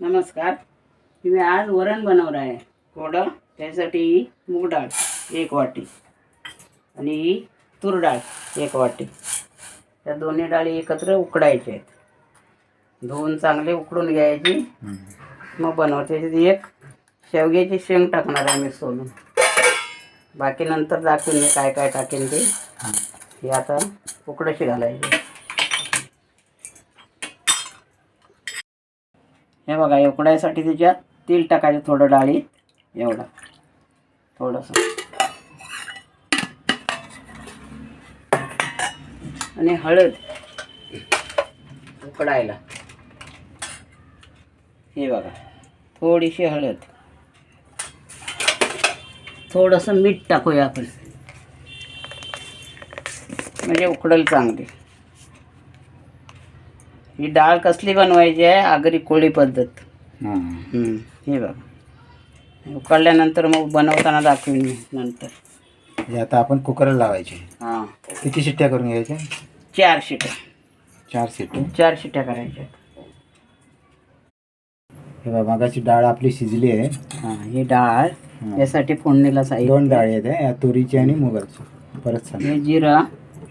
नमस्कार. मी आज वरण बनवलं आहे. थोडं त्यासाठी ही मूग डाळ एक वाटी आणि ही तूर डाळ एक वाटी. त्या दोन्ही डाळी एकत्र उकडायच्या आहेत. धुवून चांगले उकडून घ्यायची. मग बनवायची एक शेवग्याची शेंग टाकणार आहे मी सोलून. बाकी नंतर दाखवेन मी काय काय टाकेन ते हे आता उकडशी घालायचे. हे बघा उकडायसाठी त्याच्यात तेल टाकायचं थोडं डाळीत. एवढं. थोडंसं. आणि हळद. उकडायला. हे बघा थोडीशी हळद. थोडंसं मीठ टाकूया आपण. म्हणजे उकडल चांगली. ही डाळ कसली बनवायची आहे? आगरी कोळी पद्धत. हम्म, हे बघा. उकळल्यानंतर मग बनवताना दाखवीन मी नंतर. हे आता आपण कुकरला लावायचे. हां. किती शिट्ट्या करून घ्यायच्या? चार शिट्या चार शिट्टी चार शिट्या करायच्या हे बघा मगाची डाळ आपली शिजली आहे. हां ही डाळ. यासाठी फोडणीला दोन डाळी आहेत हे, या तुरीची आणि मुगाची. परत सांग. हे जिरा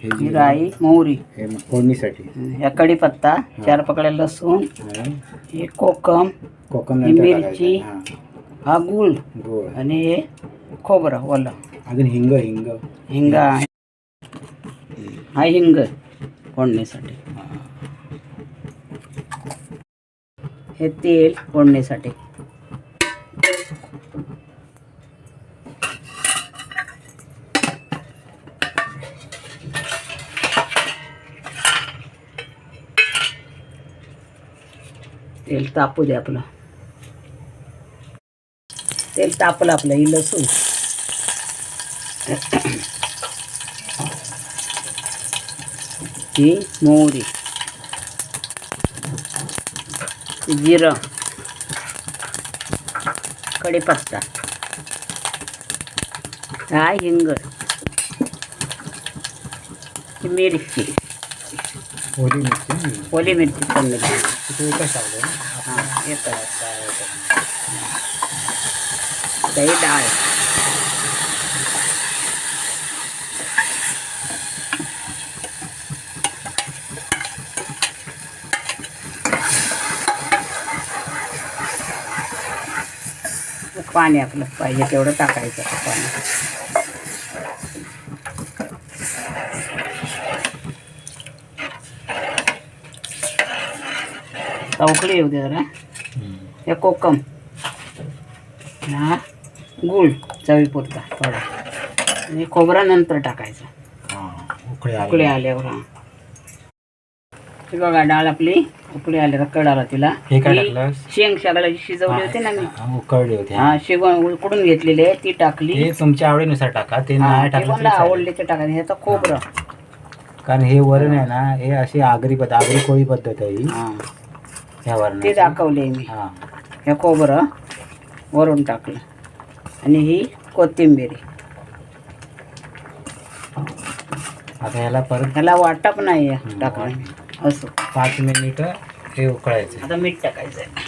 हे जिरं, राई मोहरी. हे फोडणीसाठी. ह्या कढीपत्ता चार पकड्या लसूण हे. कोकम कोकम ही मिरची. टाकायचं. हा. गुळ हां, गोड आणि हे खोबरं ओलं. अजून हिंग हिंग. हिंग. हा. हिंग फोडणीसाठी. हे तेल फोडणीसाठी. तेल तापू दे आपलं. तेल तापलं आपलं ही लसूण. ही मोहरी. जिरं. कढीपत्ता. हा हिंग. ही मिरची. ओली मिरची. ओली मिरची पण मिरची तिथे एकच टाकलं. हां येतं दही डाळ. पाणी आपलं पाहिजे तेवढं टाकायचं पाणी. उकळी येऊ दे जरा. हे कोकम. हा गुळ चवीपुरता थोडा. आणि खोबरा नंतर टाकायचा उकळी आली आल्यावर हा. बघा डाळ आपली उकळी तिला. हे काय ही टाकलं शेंग शागलाची शिजवली होती ना मी. उकळली होती. हा शेंग उकडून घेतलेली आहे ती टाकली. तुमच्या आवडीनुसार टाका ते नाही टाकलं. आवडले ते टाकायचं ह्याचं खोबरं. कारण हे वरण आहे ना हे अशी आगरी पद्धत आगरी कोळी पद्धत आहे ते दाखवले मी. हां. हे खोबरं वरून टाकलं. आणि ही कोथिंबीर. आता ह्याला परत ह्याला वाटप नाही आहे टाकणं असं. पाच मिनिट हे उकळायचं. आता मीठ टाकायचं आहे.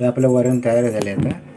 हे आपलं वरण तयार झाले आता.